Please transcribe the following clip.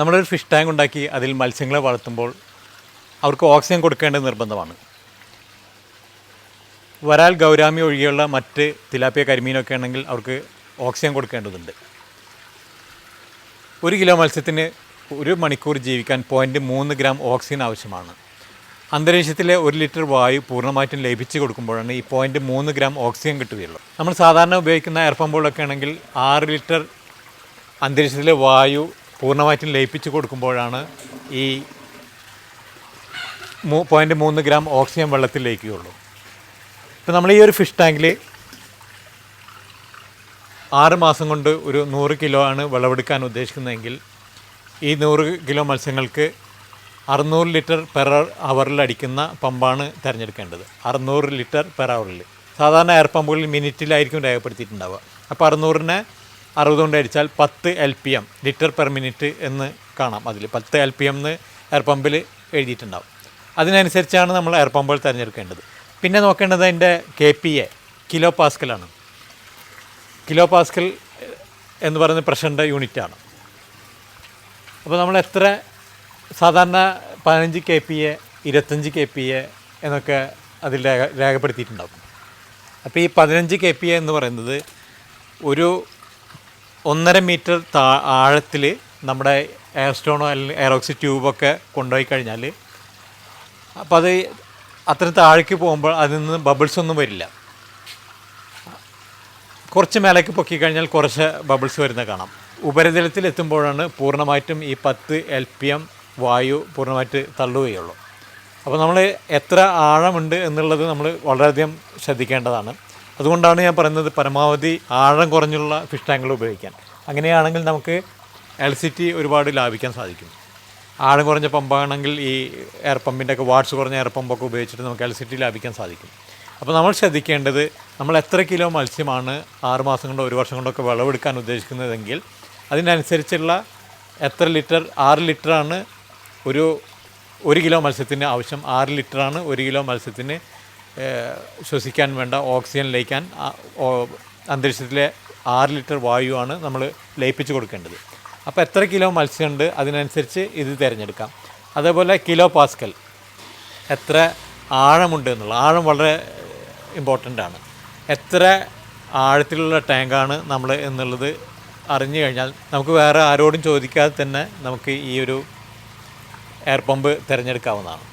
നമ്മളൊരു fish tank ഉണ്ടാക്കി അതിൽ മത്സ്യങ്ങളെ വളർത്തുമ്പോൾ അവർക്ക് ഓക്സിജൻ കൊടുക്കേണ്ടത് നിർബന്ധമാണ്. വരാൽ ഗൗരാമി ഒഴികെയുള്ള മറ്റ് തിലാപ്പിയ കരിമീനൊക്കെ ആണെങ്കിൽ അവർക്ക് ഓക്സിജൻ കൊടുക്കേണ്ടതുണ്ട്. ഒരു കിലോ മത്സ്യത്തിന് ഒരു മണിക്കൂർ ജീവിക്കാൻ പോയിന്റ് മൂന്ന് ഗ്രാം ഓക്സിജൻ ആവശ്യമാണ്. അന്തരീക്ഷത്തിലെ ഒരു ലിറ്റർ വായു പൂർണമായിട്ടും ലഭിച്ചു കൊടുക്കുമ്പോഴാണ് ഈ പോയിന്റ് മൂന്ന് ഗ്രാം ഓക്സിജൻ കിട്ടുകയുള്ളൂ. നമ്മൾ സാധാരണ ഉപയോഗിക്കുന്ന എയർ പമ്പുകളൊക്കെ ആണെങ്കിൽ ആറ് ലിറ്റർ അന്തരീക്ഷത്തിലെ വായു പൂർണമായിട്ടും ലയിപ്പിച്ച് കൊടുക്കുമ്പോഴാണ് ഈ മൂ പോയിന്റ് മൂന്ന് ഗ്രാം ഓക്സിജൻ വെള്ളത്തിൽ ലയിക്കുകയുള്ളൂ ഇപ്പം നമ്മൾ ഈ ഒരു ഫിഷ് ടാങ്കിൽ ആറ് മാസം കൊണ്ട് ഒരു നൂറ് കിലോ ആണ് വിളവെടുക്കാൻ ഉദ്ദേശിക്കുന്നതെങ്കിൽ ഈ നൂറ് കിലോ മത്സ്യങ്ങൾക്ക് അറുന്നൂറ് ലിറ്റർ പെർ അവറിൽ അടിക്കുന്ന പമ്പാണ് തിരഞ്ഞെടുക്കേണ്ടത്. അറുന്നൂറ് ലിറ്റർ പെർ അവറിൽ സാധാരണ എയർ പമ്പുകളിൽ മിനിറ്റിലായിരിക്കും രേഖപ്പെടുത്തിയിട്ടുണ്ടാവുക. അപ്പോൾ അറുന്നൂറിനെ അറുപത് കൊണ്ട് അടിച്ചാൽ പത്ത് L P M litre per minute എന്ന് കാണാം അതിൽ. പത്ത് എൽ പി എം എന്ന് എയർ പമ്പിൽ എഴുതിയിട്ടുണ്ടാവും. അതിനനുസരിച്ചാണ് നമ്മൾ എയർ പമ്പുകൾ തിരഞ്ഞെടുക്കേണ്ടത്. പിന്നെ നോക്കേണ്ടത് അതിന്റെ കെ പി എ കിലോ പാസ്കലാണ് കിലോ പാസ്കൽ എന്ന് പറയുന്ന പ്രഷറിന്റെ യൂണിറ്റാണ്. അപ്പോൾ നമ്മൾ എത്ര സാധാരണ പതിനഞ്ച് കെ പി എ ഇരുപത്തഞ്ച് കെ പി എ എന്നൊക്കെ അതിൽ രേഖ രേഖപ്പെടുത്തിയിട്ടുണ്ടാവും. അപ്പോൾ ഈ പതിനഞ്ച് കെ പി എ എന്ന് പറയുന്നത് ഒരു ഒന്നര മീറ്റർ താ ആഴത്തിൽ നമ്മുടെ എയർ സ്റ്റോണോ അല്ലെങ്കിൽ എയറോക്സി ട്യൂബൊക്കെ കൊണ്ടുപോയി കഴിഞ്ഞാൽ അപ്പോൾ അത് അത്ര താഴേക്ക് പോകുമ്പോൾ അതിൽ നിന്ന് ബബിൾസ് ഒന്നും വരില്ല. കുറച്ച് മേലേക്ക് പൊക്കി കഴിഞ്ഞാൽ കുറച്ച് ബബിൾസ് വരുന്ന കാണാം. ഉപരിതലത്തിൽ എത്തുമ്പോഴാണ് പൂർണമായിട്ടും ഈ പത്ത് എൽ പി എം വായു പൂർണമായിട്ട് തള്ളുകയുള്ളൂ. അപ്പോൾ നമ്മൾ എത്ര ആഴമുണ്ട് എന്നുള്ളത് നമ്മൾ വളരെയധികം ശ്രദ്ധിക്കേണ്ടതാണ്. അതുകൊണ്ടാണ് ഞാൻ പറയുന്നത് പരമാവധി ആഴം കുറഞ്ഞുള്ള ഫിഷ് ടാങ്കുകൾ ഉപയോഗിക്കാൻ. അങ്ങനെയാണെങ്കിൽ നമുക്ക് എലസിറ്റി ഒരുപാട് ലാഭിക്കാൻ സാധിക്കും. ആഴം കുറഞ്ഞ പമ്പാണെങ്കിൽ ഈ എയർ പമ്പിന്റെ ഒക്കെ വാട്സ് കുറഞ്ഞ എയർ പമ്പൊക്കെ ഉപയോഗിച്ചിട്ട് നമുക്ക് എലസിറ്റി ലാഭിക്കാൻ സാധിക്കും. അപ്പോൾ നമ്മൾ ശ്രദ്ധിക്കേണ്ടത് നമ്മൾ എത്ര കിലോ മത്സ്യമാണ് ആറ് മാസം കൊണ്ടോ ഒരു വർഷം കൊണ്ടോ ഒക്കെ വിളവെടുക്കാൻ ഉദ്ദേശിക്കുന്നതെങ്കിൽ അതിനനുസരിച്ചുള്ള എത്ര ലിറ്റർ ആറ് ലിറ്ററാണ് ഒരു ഒരു കിലോ മത്സ്യത്തിന് ആവശ്യം. ആറ് ലിറ്ററാണ് ഒരു കിലോ മത്സ്യത്തിന് ശ്വസിക്കാൻ വേണ്ട ഓക്സിജൻ ലയിക്കാൻ അന്തരീക്ഷത്തിലെ ആറ് ലിറ്റർ വായുവാണ് നമ്മൾ ലയിപ്പിച്ച് കൊടുക്കേണ്ടത്. അപ്പോൾ എത്ര കിലോ മത്സ്യമുണ്ട് അതിനനുസരിച്ച് ഇത് തിരഞ്ഞെടുക്കാം. അതേപോലെ കിലോ പാസ്കൽ. എത്ര ആഴമുണ്ട് എന്നുള്ള ആഴം വളരെ ഇമ്പോർട്ടന്റ് ആണ്. എത്ര ആഴത്തിലുള്ള ടാങ്കാണ് നമ്മൾ എന്നുള്ളത് അറിഞ്ഞു കഴിഞ്ഞാൽ നമുക്ക് വേറെ ആരോടും ചോദിക്കാതെ തന്നെ നമുക്ക് ഈ ഒരു എയർ പമ്പ് തിരഞ്ഞെടുക്കാവുന്നതാണ്.